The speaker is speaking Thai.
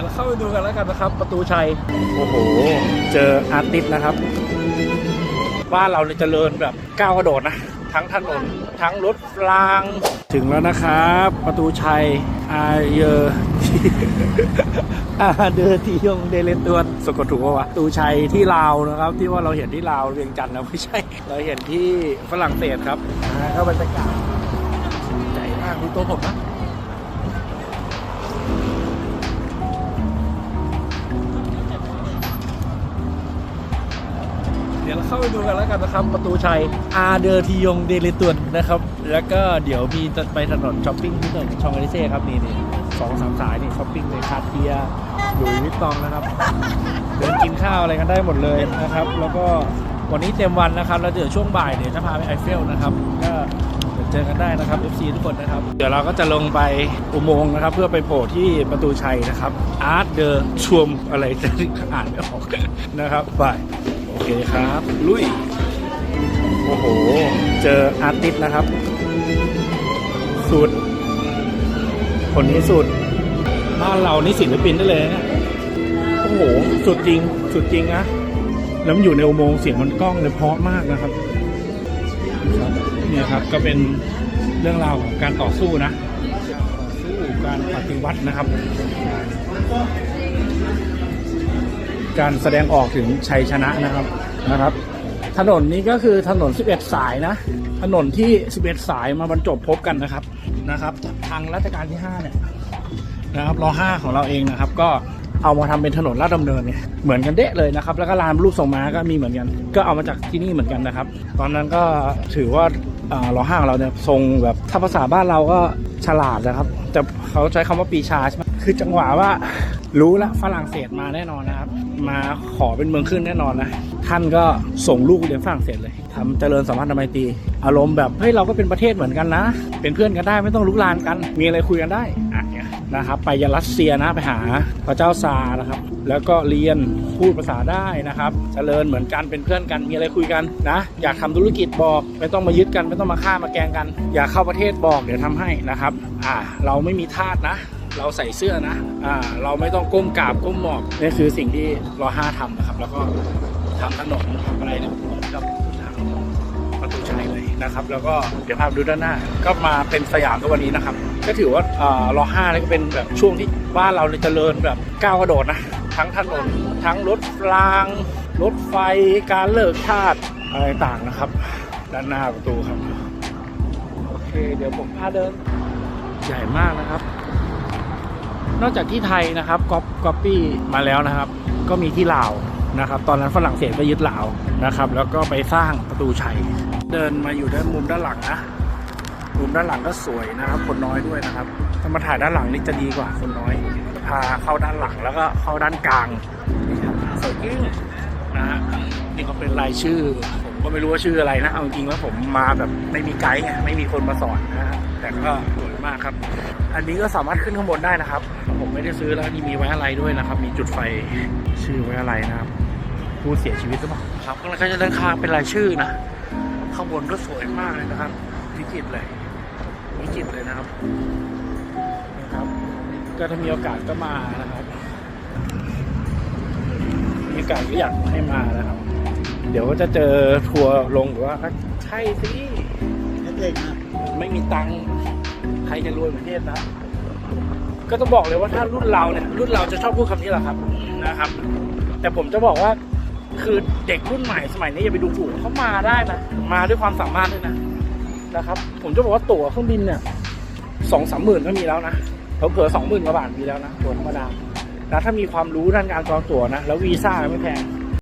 ดี๋ยวเราเข้าไปดูกันแล้วกันนะครับ ประตูชัย โอ้โห เจออาร์ติสนะครับ บ้านเราเนี่ยเจริญแบบก้าวกระโดดนะ ทั้งถนน ทั้งรถราง ถึงแล้วนะครับ ประตูชัย อาเยออาเดอที่ยงเดเลนตัวสะกดถูกปะวะประตูชัยที่ลาวนะครับ ที่ว่าเราเห็นที่ลาวเวียงจันทร์นะไม่ใช่ เราเห็นที่ฝรั่งเศสครับอ่าก็บรรยากาศใหญ่มากดูตัวผมนะ เข้าไปดูกันแล้วกันนะครับ ประตูชัยอาเดอร์ทียงเดลิตวนนะครับ แล้วก็เดี๋ยวมีจะไปถนนช้อปปิ้งที่ถนนชองอลิเซ่ครับนี่นี่สองสามสายนี่ช้อปปิ้งเลยคาเทียหลุยวิตตองนะครับ เดินกินข้าวอะไรกันได้หมดเลยนะครับ แล้วก็วันนี้เต็มวันนะครับ แล้วเดี๋ยวช่วงบ่ายเดี๋ยวจะพาไปไอเฟลนะครับ ก็เจอกันได้นะครับ FC ทุกคนนะครับ เดี๋ยวเราก็จะลงไปอุโมงค์นะครับ เพื่อไปโผล่ที่ประตูชัยนะครับอาร์ตเดอร์ชวมอะไรจะอ่านไม่ออกนะครับไป เคครับ ลุย โอ้โห เจออาร์ติสนะครับ สุด คนนี้สุด บ้านเรานี่ศิลปินได้เลยนะเนี่ยโอ้โห สุดจริง สุดจริงนะ แล้วมันอยู่ในอุโมงค์เสียงมันกล้องเลยเพราะมากนะครับครับเนี่ยครับก็เป็นเรื่องราวของการต่อสู้นะ การต่อสู้การปฏิวัตินะครับ การแสดงออกถึงชัยชนะนะครับนะครับ ถนนนี้ก็คือถนน 11 สายนะ ถนนที่ 11 สายมาบรรจบพบกันนะครับนะครับ ทางรัชกาลที่ 5 เนี่ยนะครับรอ5ของเราเองนะครับ ก็เอามาทำเป็นถนนลาดดำเนินเนี่ยเหมือนกันเดะเลยนะครับ แล้วก็ลานรูปทรงม้าก็มีเหมือนกัน ก็เอามาจากที่นี่เหมือนกันนะครับ ตอนนั้นก็ถือว่ารอห้าของเราเนี่ยทรงแบบถ้าภาษาบ้านเราก็ฉลาดนะครับ แต่เขาใช้คำว่าปีชาใช่ไหมคือจังหวะว่า รู้ละฝรั่งเศสมาแน่นอนนะครับ มาขอเป็นเมืองขึ้นแน่นอนนะ ท่านก็ส่งลูกเรียนฝรั่งเศสเลยทำเจริญสัมพันธไมตรีอารมณ์แบบเฮ้ยเราก็เป็นประเทศเหมือนกันนะ เป็นเพื่อนกันได้ไม่ต้องลุกลานกัน มีอะไรคุยกันได้อะเนี่ยนะครับ ไปยันรัสเซียนะไปหาพระเจ้าซาร์นะครับ แล้วก็เรียนพูดภาษาได้นะครับเจริญเหมือนกันเป็นเพื่อนกันมีอะไรคุยกันนะ อยากทำธุรกิจบอกไม่ต้องมายึดกันไม่ต้องมาฆ่ามาแกงกัน อยากเข้าประเทศบอกเดี๋ยวทำให้นะครับ อ่า เราไม่มีทาสนะ เราใส่เสื้อนะอ่าเราไม่ต้องก้มกราบก้มหมอบนี่คือสิ่งที่รอห้าทำนะครับ แล้วก็ทำถนนทำอะไรเนี่ยกับทางประตูชัยเลยนะครับ แล้วก็เดี๋ยวพาดูด้านหน้า ก็มาเป็นสยามทุกวันนี้นะครับ ก็ถือว่าอ่ารอห้านี่ก็เป็นแบบช่วงที่บ้านเราเนี่ยเจริญแบบก้าวกระโดดนะทั้งถนนทั้งรถราง รถไฟการเลิกทาสอะไรต่างนะครับ ด้านหน้าประตูครับโอเค เดี๋ยวผมพาเดินใหญ่มากนะครับ นอกจากที่ไทยนะครับก๊อปก๊อปปี้มาแล้วนะครับ ก็มีที่ลาวนะครับ ตอนนั้นฝรั่งเศสก็ยึดลาวนะครับ แล้วก็ไปสร้างประตูชัย เดินมาอยู่ด้านมุมด้านหลังนะมุมด้านหลังก็สวยนะครับ คนน้อยด้วยนะครับถ้ามาถ่ายด้านหลังนี่จะดีกว่าคนน้อย พาเข้าด้านหลังแล้วก็เข้าด้านกลางนี่ครับสวยจริงนะฮะนี่ก็เป็นรายชื่อ ผมก็ไม่รู้ว่าชื่ออะไรนะเอาจริงๆแล้วผมมาแบบไม่มีไกด์ไงไม่มีคนมาสอนนะฮะ แต่ก็สวยมากครับ อันนี้ก็สามารถขึ้นข้างบนได้นะครับ ผมไม่ได้ซื้อแล้วนี่มีไว้อะไรด้วยนะครับ มีจุดไฟชื่อไว้อะไรนะครับผู้เสียชีวิตหรือเปล่าครับข้างในก็จะเดินข้างเป็นรายชื่อนะข้างบนก็สวยมากเลยนะครับวิจิตรเลยวิจิตรเลยนะครับนะครับ ก็ถ้ามีโอกาสก็มานะครับมีโอกาสก็อยากให้มานะครับ เดี๋ยวก็จะเจอทัวร์ลงหรือว่าใช่สิเด็กนะ ไม่มีตังค์ใครจะรวยเหมือนเทพนะ ก็ต้องบอกเลยว่าถ้ารุ่นเราเนี่ยรุ่นเราจะชอบพูดคำนี้แหละครับนะครับ แต่ผมจะบอกว่าคือเด็กรุ่นใหม่สมัยนี้อย่าไปดูถูกเขามาได้นะมาด้วยความสามารถด้วยนะนะครับ ผมจะบอกว่าตั๋วเครื่องบินเนี่ยสองสามหมื่นก็มีแล้วนะเผื่อสองหมื่นกว่าบาทมีแล้วนะตั๋วธรรมดาแล้วถ้ามีความรู้ด้านการจองตั๋วนะแล้ววีซ่าไม่แพง